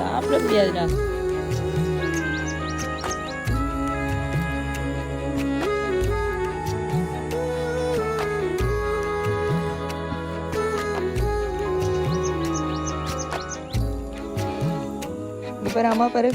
சாப்பிட முடியாதுடா இப்போ அம்மா பாரு